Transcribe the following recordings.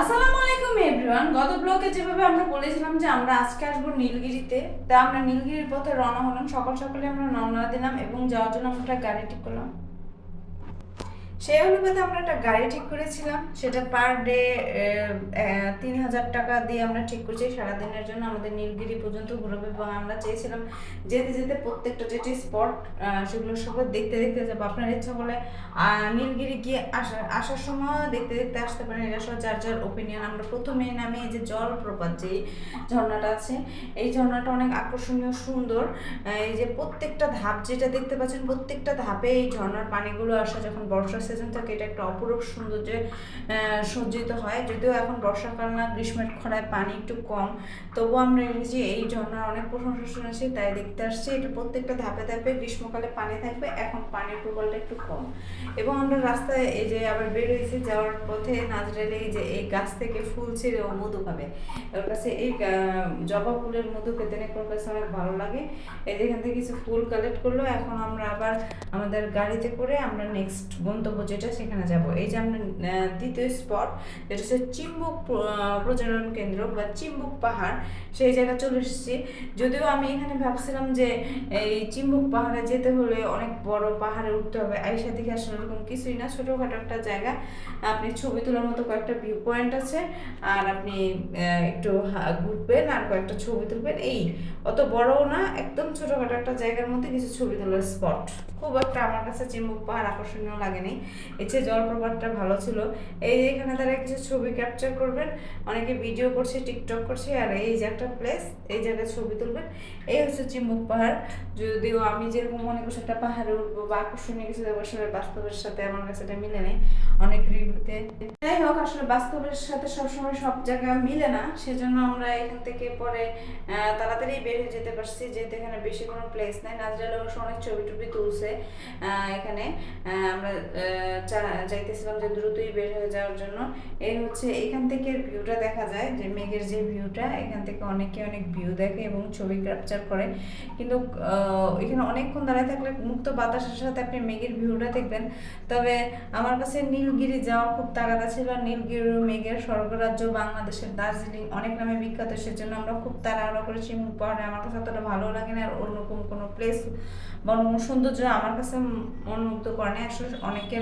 আসসালামু আলাইকুম এভরিওয়ান। গত ব্লকে যেভাবে আমরা বলেছিলাম যে আমরা আজকে আসব নীলগিরিতে, তা আমরা নীলগিরির পথে রওনা হলাম। সকাল সকালে আমরা রওনা দিলাম এবং যাওয়ার জন্য আমরা একটা গাড়ি ঠিক করলাম। সেই অনুপাতে আমরা একটা গাড়ি ঠিক করেছিলাম। সেটা পার ডে তিন হাজার টাকা দিয়ে আমরা ঠিক করছি। সারাদিনের জন্য আমাদের নীলগিরি পর্যন্ত ঘুরবে এবং আমরা চেয়েছিলাম যেতে যেতে প্রত্যেকটা যেটি স্পট সেগুলো সব দেখতে দেখতে যাব। আপনার ইচ্ছা বলে নীলগিরি গিয়ে আসা, আসার সময় দেখতে দেখতে আসতে পারেন। এটা সব যার যার ওপিনিয়ন আমরা প্রথমে নামে এই যে জলপ্রপাত, যেই ঝর্ণাটা আছে, এই ঝর্ণাটা অনেক আকর্ষণীয়, সুন্দর। এই যে প্রত্যেকটা ধাপ যেটা দেখতে পাচ্ছেন, প্রত্যেকটা ধাপে এই ঝর্ণার পানিগুলো আসে। যখন বর্ষা সিজন থাকে এটা একটা অপরূপ সৌন্দর্যে সজ্জিত হয়। যদিও এখন বর্ষাকাল না, গ্রীষ্মের খরায় পানি একটু কম। তবুও আমরা যে এই ঝর্ণার অনেক প্রশংসা শুনেছি, তাই দেখতে আসছি। এটা প্রত্যেকটা ধাপে ধাপে গ্রীষ্মকালে পানি থাকবে, এখন পানির প্রবলটা একটু কম। এবং আমরা রাস্তায় এই যে আবার বের হয়েছি, যাওয়ার পথে নাজরালে এই যে এই গাছ থেকে ফুল ছিঁড়ে ও মধু খাবে ওর কাছে এই জবা ফুলের মধু খেতে নাকি ওর কাছে অনেক ভালো লাগে। এই যেখান থেকে কিছু ফুল কালেক্ট করল, এখন আমরা আবার আমাদের গাড়িতে করে আমরা নেক্সট গন্তব্য যেটা সেখানে যাব। এই যে আমরা দ্বিতীয় স্পট যেটা হচ্ছে চিম্বুক প্রজনন কেন্দ্র বা চিম্বুক পাহাড়, সেই জায়গা চলে এসেছি। যদিও আমি এখানে ভাবছিলাম যে, এই চিম্বুক পাহাড়ে যেতে হলে অনেক বড় পাহাড়ে উঠতে হবে। আইসা দিকে আসলে এরকম কিছুই না। ছোটোখাটো একটা জায়গা। আপনি ছবি তোলার মতো কয়েকটা ভিউ পয়েন্ট আছে। আর আপনি একটু ঘুরবেন আর কয়েকটা ছবি তুলবেন। এই, অত বড়ও না, একদম ছোটোখাটো একটা জায়গার মধ্যে কিছু ছবি তোলার স্পট খুব একটা আমার কাছে চিম্বুক পাহাড় আকর্ষণীয় লাগেনি। চেয়ে জলপ্রপাতটা ভালো ছিল। এই যে এখানে তারা কিছু ছবি ক্যাপচার করবেন, অনেকে ভিডিও করছে টিকটক করছে, আর এই যে একটা প্লেস এই জায়গায় ছবি তুলবেন, এই হচ্ছে চিম্বুক পাহাড়। যদিও আমি যেরকম মনে করছি একটা পাহাড়ে উঠবো বা আকর্ষণীয় কিছু দেবো আসলে বাস্তবের সাথে আমার কাছে এটা মিলে নেই। অনেক রিভিউতে যাই হোক, আসলে বাস্তবের সাথে সবসময় সব জায়গা মিলে না, সেজন্য আমরা এখান থেকে পরে তাড়াতাড়ি বের হয়ে যেতে পারছি, যেহেতু এখানে বেশি কোনো প্লেস নাই। নাজরালে অবশ্য অনেক ছবি টবি তুলছে এখানে আমরা চাইতেছিলাম যে দ্রুতই বের হয়ে যাওয়ার জন্য। এই হচ্ছে এখান থেকে ভিউটা দেখা যায়, যে মেঘের যে ভিউটা, এখান থেকে অনেকে অনেক ভিউ দেখে এবং ছবি ক্যাপচার করে। কিন্তু এখানে অনেকক্ষণ দাঁড়ায় থাকলে মুক্ত বাতাসের সাথে আপনি মেঘের ভিউটা দেখবেন। তবে আমার কাছে নীলগিরি যাওয়ার খুব তাগাদা ছিল। নীলগিরি মেঘের স্বর্গরাজ্য বাংলাদেশের দার্জিলিং অনেক নামে বিখ্যাত, সেজন্য আমরা খুব তাড়াহুড়া করেছি মুখ পাহাড়ে আমার কাছে অতটা ভালো লাগে না আর অন্যরকম কোনো প্লেস বা অন্য সৌন্দর্য আমার কাছে মনোমুগ্ধ করে না আসলে অনেকের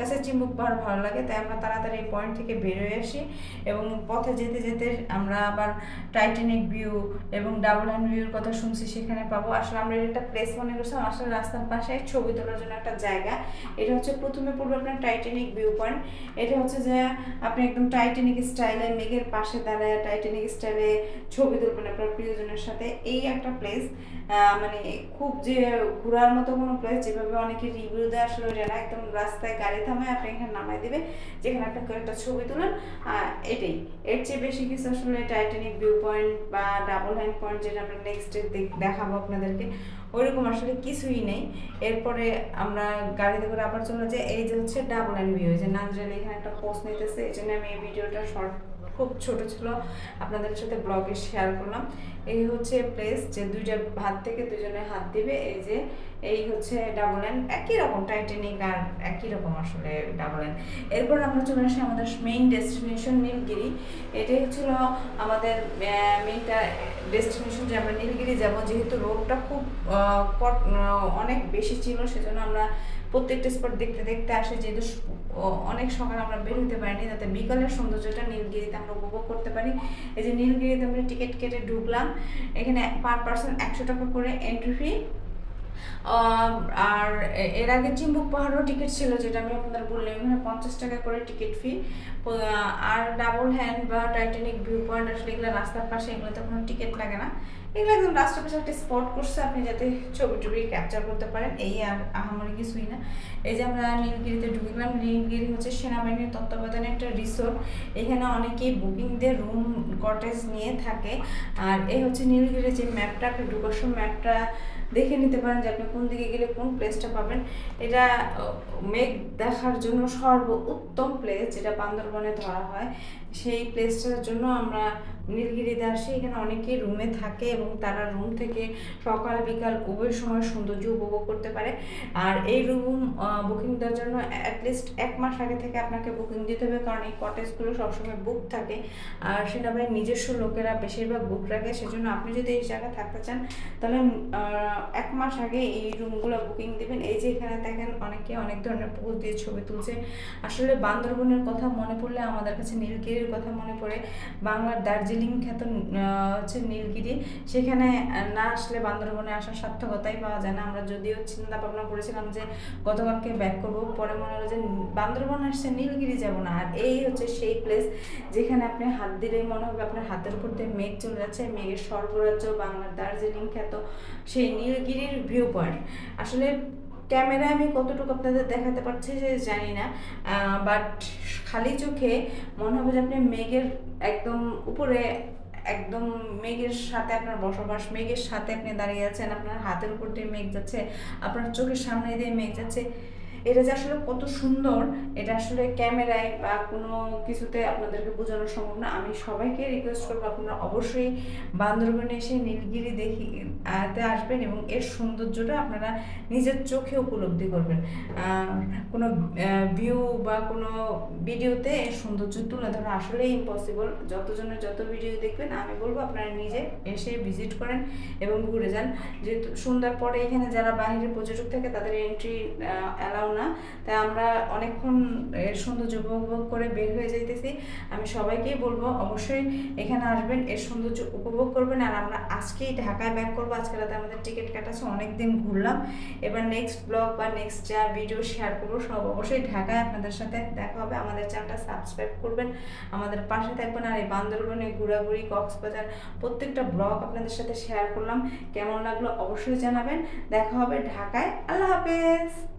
কাছে চিম্বুক পাহাড় ভালো লাগে, তাই আমরা তাড়াতাড়ি এই পয়েন্ট থেকে বেরোয় আসি এবং পথে যেতে যেতে আমরা আবার টাইটানিক ভিউ এবং ডাবল হ্যান্ড ভিউর কথা শুনছি, সেখানে পাবো। আসলে আমরা এটা প্লেস মনে করছিলাম, আসলে রাস্তার পাশে ছবি তোলার জন্য একটা জায়গা। এটা হচ্ছে প্রথমে পড়বে আপনার টাইটানিক ভিউ পয়েন্ট এটা হচ্ছে যে আপনি একদম টাইটানিক স্টাইলে মেঘের পাশে দাঁড়ায় টাইটানিক স্টাইলে ছবি তুলবেন আপনার প্রিয়জনের সাথে। এই একটা প্লেস মানে খুব যে ঘোরার মতো কোনো প্লেস যেভাবে অনেকে রিভিউ দেয়, আসলে ওইটা না একদম রাস্তায় গাড়ি থামায় আপনি এখানে নামাই দিবে, যেখানে আপনি একটা ছবি তুলেন এটাই। এর চেয়ে বেশি কিছু আসলে টাইটানিক ভিউ পয়েন্ট বা ডাবল হ্যান্ড পয়েন্ট যেটা আমরা নেক্সট দেখাবো আপনাদেরকে ওইরকম আসলে কিছুই নেই। এরপরে আমরা গাড়িতে করে আবার চলে যে এই যে হচ্ছে ডাবল হ্যান্ড ভিউ যে নাজরেল এখানে একটা পোস্ট নিতেছে, এই জন্য আমি এই ভিডিওটা শর্ট খুব ছোট ছিল। আপনাদের সাথে ব্লগে শেয়ার করলাম। এই হচ্ছে প্লেস যে দুইটা হাত থেকে দুজনে হাত দিবে। এই যে, এই হচ্ছে ডাবল এন একই রকম টাইটানিক আর একই রকম আসলে ডাবল এন এরপর আমরা চলে আসি আমাদের মেইন ডেস্টিনেশন নীলগিরি এটাই হচ্ছিল আমাদের মেইনটা ডেস্টিনেশন যে আমরা নীলগিরি যাব। যেহেতু রোডটা খুব অনেক বেশি ছিল, সেজন্য আমরা প্রত্যেকটা স্পট দেখতে দেখতে আসে, যেহেতু অনেক সময় আমরা বের হতে পারিনি, তাতে বিকালের সৌন্দর্যটা নীলগিরিতে আমরা উপভোগ করতে পারি। এই যে নীলগিরিতে আমরা টিকিট কেটে ঢুকলাম, এখানে পার পার্সন একশো টাকা করে এন্ট্রি ফি আর এর আগে চিম্বুক পাহাড়ও টিকিট ছিল, যেটা আমি আপনাদের বললাম, এখানে পঞ্চাশ টাকা করে টিকিট ফি আর ডাবল হ্যান্ড বা টাইটানিক ভিউ পয়েন্ট আসলে এগুলো রাস্তার পাশে, এগুলোতে কোনো টিকিট লাগে না। এগুলো একদম রাস্তার পাশে একটা স্পট করছে, আপনি যাতে ছবি টবি ক্যাপচার করতে পারেন। এই আর আহামরি কিছুই না। এই যে আমরা নীলগিরিতে ঢুকলাম, নীলগিরি হচ্ছে সেনাবাহিনীর তত্ত্বাবধানে একটা রিসোর্ট এখানে অনেকেই বুকিং দিয়ে রুম কটেজ নিয়ে থাকে। আর এই হচ্ছে নীলগিরির যে ম্যাপটা ঢুকার সময় ম্যাপটা দেখে নিতে পারেন যে আপনি কোন দিকে গেলে কোন প্লেসটা পাবেন। এটা মেঘ দেখার জন্য সর্ব উত্তম প্লেস যেটা বান্দরবনে ধরা হয়। সেই প্লেসটার জন্য আমরা নীলগিরিতে আসি এখানে অনেকেই রুমে থাকে এবং তারা রুম থেকে সকাল, বিকাল উভয় সময় সৌন্দর্য উপভোগ করতে পারে। আর এই রুম বুকিং দেওয়ার জন্য অ্যাটলিস্ট এক মাস আগে থেকে আপনাকে বুকিং দিতে হবে কারণ এই কটেজগুলো সবসময় বুক থাকে। আর সেটা ভাই নিজস্ব লোকেরা বেশিরভাগ বুক রাখে, সেজন্য আপনি যদি এই জায়গায় থাকতে চান, তাহলে এক মাস আগে এই রুমগুলো বুকিং দিবেন। এই যে এখানে দেখেন অনেকে অনেক ধরনের পোজ দিয়ে ছবি তুলছে। আসলে বান্দরবনের কথা মনে পড়লে আমাদের কাছে নীলগিরির কথা মনে পড়ে। বাংলার দার্জিলিং খ্যাত হচ্ছে নীলগিরি। সেখানে না আসলে বান্দরবনে আসার সার্থকতাই পাওয়া যায় না। আমরা যদিও চিন্তা ভাবনা করেছিলাম যে গতকালকে ব্যাক করব। পরে মনে হলো যে বান্দরবন আসছে নীলগিরি যাব না। আর এই হচ্ছে সেই প্লেস যেখানে আপনি হাত দিলেই মনে হবে আপনার হাতের উপর দিয়ে মেঘ চলে যাচ্ছে। মেঘের স্বর্গরাজ্য বাংলার দার্জিলিং খ্যাত সেই নীলগিরির ভিউ পয়েন্ট আসলে ক্যামেরায় আমি কতটুকু আপনাদের দেখাতে পারছি যে জানি না বাট খালি চোখে মনে হবে যে আপনি মেঘের একদম উপরে, একদম মেঘের সাথে আপনার বসবাস, মেঘের সাথে আপনি দাঁড়িয়ে আছেন, আপনার হাতের উপর দিয়ে মেঘ যাচ্ছে, আপনার চোখের সামনে দিয়ে মেঘ যাচ্ছে। এটা যে আসলে কত সুন্দর, এটা আসলে ক্যামেরায় বা কোনো কিছুতে আপনাদেরকে বোঝানো সম্ভব না। আমি সবাইকে রিকোয়েস্ট করব আপনারা অবশ্যই বান্দরবনে এসে নীলগিরি দেখি, আতে আসবেন এবং এর সৌন্দর্যটা আপনারা নিজের চোখে উপলব্ধি করবেন। কোনো ভিউ বা কোনো ভিডিওতে এর সৌন্দর্য তুলে ধরা আসলেই ইম্পসিবল যতজনের যত ভিডিও দেখবেন, আমি বলব আপনারা নিজে এসে ভিজিট করেন এবং ঘুরে যান। যেহেতু সন্ধ্যার পরে এখানে যারা বাইরের পর্যটক থাকে, তাদের এন্ট্রি অ্যালাউ না। তাই আমরা অনেকক্ষণ এর সৌন্দর্য উপভোগ করে বের হয়ে যাইতেছি। আমি সবাইকেই বলব, অবশ্যই এখানে আসবেন, এর সৌন্দর্য উপভোগ করবেন। আর আমরা আজকেই ঢাকায় ব্যাক করব। আজকে রাতে আমাদের টিকিট কাটাচ্ছে অনেক দিন ঘুরলাম। এবার নেক্সট ব্লগ বা নেক্সট যা ভিডিও শেয়ার করব, সব অবশ্যই ঢাকায় আপনাদের সাথে দেখা হবে। আমাদের চ্যানেলটা সাবস্ক্রাইব করবেন। আমাদের পাশে থাকবেন আর এই বান্দরবনে ঘোরাঘুরি, কক্সবাজার, প্রত্যেকটা ব্লগ আপনাদের সাথে শেয়ার করলাম। কেমন লাগল অবশ্যই জানাবেন। দেখা হবে ঢাকায়। আল্লাহ হাফেজ!